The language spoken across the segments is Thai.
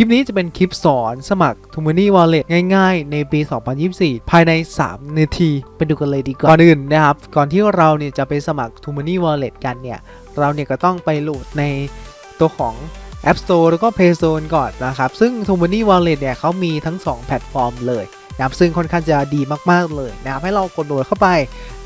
ลิปนี้จะเป็นคลิปสอนสมัคร t o m o n y Wallet ง่ายๆ ในปี 2024 ภายใน 3 นาที ไปดูกันเลยดีกว่า ก่อนอื่นนะครับ ก่อนที่เราเนี่ยจะไปสมัคร t o m o n y Wallet กันเนี่ย เราเนี่ยก็ต้องไปโหลดในตัวของ App Store แล้วก็ Play Store ก่อนนะครับ ซึ่ง t o m o n y Wallet เนี่ยเขามีทั้ง 2 แพลตฟอร์มเลย นะครับซึ่งค่อนข้างจะดีมากๆเลยนะครับให้เรากดโหลดเข้าไป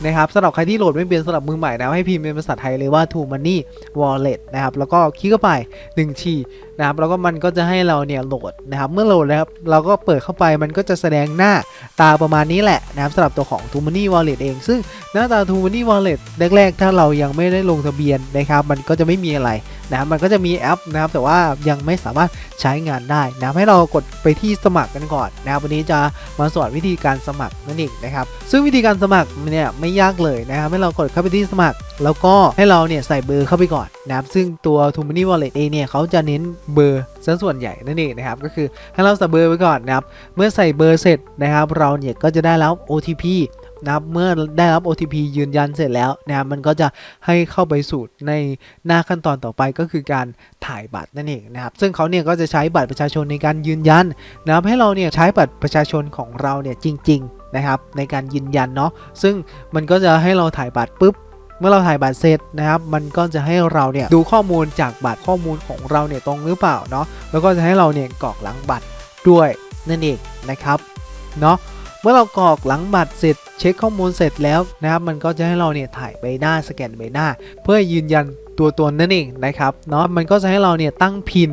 นะครับสำหรับใครที่โหลดไม่เป็นสำหรับมือใหม่นะให้พิมพ์เป็นภาษาไทยเลยว่า t o money Wallet นะครับแล้วก็คลิกเข้าไป1ทีนะครับแล้วก็มันก็จะให้เราเนี่ยโหลดนะครับเมื่อโหลดแล้วเราก็เปิดเข้าไปมันก็จะแสดงหน้าตาประมาณนี้แหละนะครับสำหรับตัวของ t o money Wallet เอง ซึ่งหน้าตา t o money Wallet แรกๆ ถ้าเรายังไม่ได้ลงทะเบียนนะครับมันก็จะไม่มีอะไร นะครับมันก็จะมีแอปนะครับแต่ว่ายังไม่สามารถใช้งานได้นะให้เรากดไปที่สมัครกันก่อนนะครับวันนี้จะมาสอนวิธีการสมัครนั่นเองนะครับซึ่งวิธีการสมัครเนี่ยไม่ยากเลยนะครับให้เรากดเข้าไปที่สมัคร แล้วก็ให้เราเนี่ยใส่เบอร์เข้าไปก่อนนะครับซึ่งตัว t o m o n y Wallet เองเนี่ยเขาจะเน้นเบอร์ซะส่วนใหญ่นั่นเองนะครับก็คือให้เราใส่เบอร์ไว้ก่อนนะครับเมื่อใส่เบอร์เสร็จนะครับเราเนี่ยก็จะได้รับ OTP นะครับเมื่อได้รับ OTP ยืนยันเสร็จแล้วนะมันก็จะให้เข้าไปสู่ในหน้าขั้นตอนต่อไปก็คือการถ่ายบัตรนั่นเองนะครับซึ่งเขาเนี่ยก็จะใช้บัตรประชาชนในการยืนยันนะครับให้เราเนี่ยใช้บัตรประชาชนของเราเนี่ยจริง ๆนะครับ ในการยืนยันเนาะซึ่งมันก็จะให้เราถ่ายบัตรปุ๊บเมื่อเราถ่ายบัตรเสร็จนะครับ มันก็จะให้เราเนี่ยดูข้อมูลจากบัตรข้อมูลของเราเนี่ยตรงหรือเปล่าเนาะ แล้วก็จะให้เราเนี่ยกรอกหลังบัตรด้วยนั่นเองนะครับ เนาะ เมื่อเรากรอกหลังบัตรเสร็จเช็คข้อมูลเสร็จแล้วนะครับ มันก็จะให้เราเนี่ยถ่ายใบหน้าสแกนใบหน้า เพื่อยืนยันตัวตนนั่นเองนะครับเนาะมันก็จะให้เราเนี่ยตั้งพิน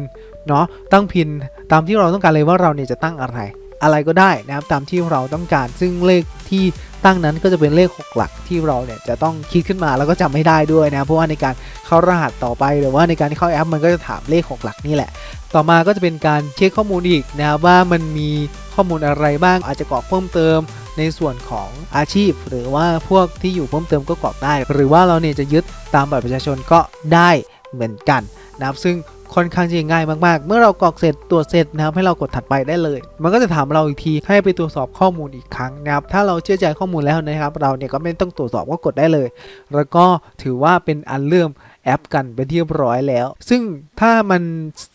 เนาะตั้งพินตามที่เราต้องการเลยว่าเราเนี่ยจะตั้งอะไร อะไรก็ได้นะครับตามที่เราต้องการซึ่งเลขที่ ตั้งนั้นก็จะเป็นเลข 6 หลักที่เราเนี่ยจะต้องคิดขึ้นมาแล้วก็จำไม่ได้ด้วยนะ เพราะว่าในการเข้ารหัสต่อไปหรือว่าในการที่เข้าแอป มันก็จะถามเลข 6 หลักนี่แหละ ต่อมาก็จะเป็นการเช็คข้อมูลอีกนะว่ามันมีข้อมูลอะไรบ้างอาจจะกรอกเพิ่มเติมในส่วนของอาชีพ หรือว่าพวกที่อยู่เพิ่มเติมก็กรอกได้ หรือว่าเราเนี่ยจะยึดตามบัตรประชาชนก็ได้ เหมือนกันนะครับซึ่งค่อนข้างจะง่ายมากๆ เมื่อเรากรอกเสร็จตรวจเสร็จนะครับให้เรากดถัดไปได้เลย มันก็จะถามเราอีกทีให้ไปตรวจสอบข้อมูลอีกครั้งนะครับถ้าเราเชื่อใจข้อมูลแล้วนะครับ เราเนี่ยก็ไม่ต้องตรวจสอบก็กดได้เลย แล้วก็ถือว่าเป็นอันเริ่มแอปกันเป็นที่เรียบร้อยแล้ว ซึ่งถ้ามัน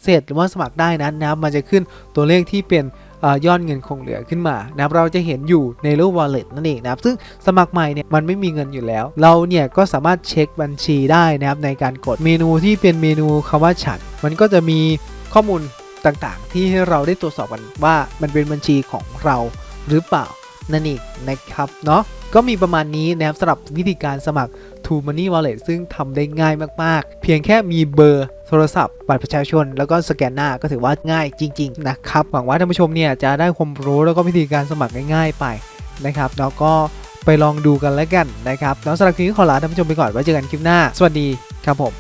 เสร็จหรือว่าสมัครได้นั้นนะครับมันจะขึ้นตัวเลขที่เป็น ยอดเงินคงเหลือขึ้นมานะครับเราจะเห็นอยู่ในรูป wallet นั่นเองนะครับซึ่งสมัครใหม่เนี่ยมันไม่มีเงินอยู่แล้ว เราเนี่ยก็สามารถเช็คบัญชีได้นะครับในการกดเมนูที่เป็นเมนูคำว่าฉันมันก็จะมีข้อมูลต่างๆ ที่ให้เราได้ตรวจสอบกันว่ามันเป็นบัญชีของเราหรือเปล่านั่นเองนะครับเนาะ ก็มีประมาณนี้นะครับสำหรับวิธีการสมัคร t o Money Wallet ซึ่งทำได้ง่ายมาก ๆ เพียงแค่มีเบอร์โทรศัพท์ บัตรประชาชน แล้วก็สแกนหน้าก็ถือว่าง่ายจริง ๆ นะครับ หวังว่าท่านผู้ชมเนี่ยจะได้ความรู้แล้วก็วิธีการสมัครง่าย ๆ ไปนะครับ แล้วก็ไปลองดูกันแล้วกันนะครับแล้วสำหรับคลิปนี้ขอลาท่านผู้ชมไปก่อนไว้เจอกันคลิปหน้า สวัสดีครับผม